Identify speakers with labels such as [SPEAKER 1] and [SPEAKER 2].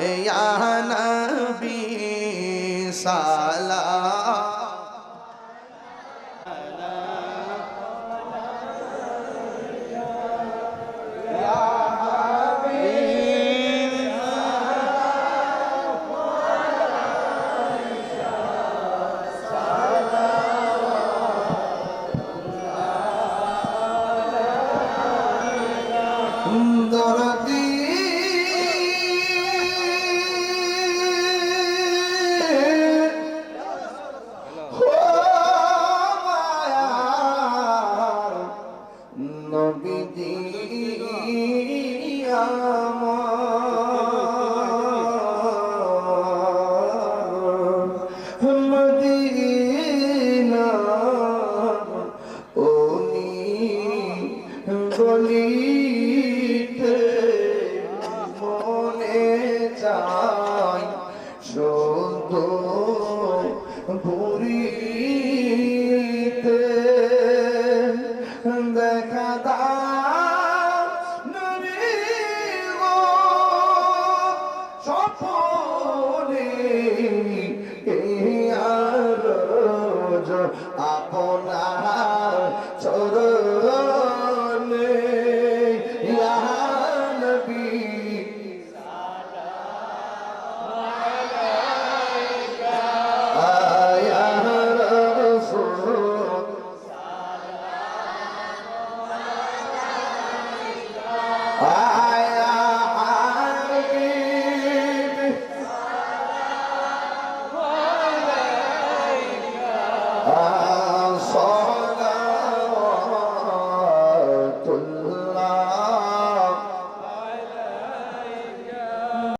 [SPEAKER 1] ইয়া নবী সালাম ওনি গলিতে মনে চাই শুধু স্বপনে আর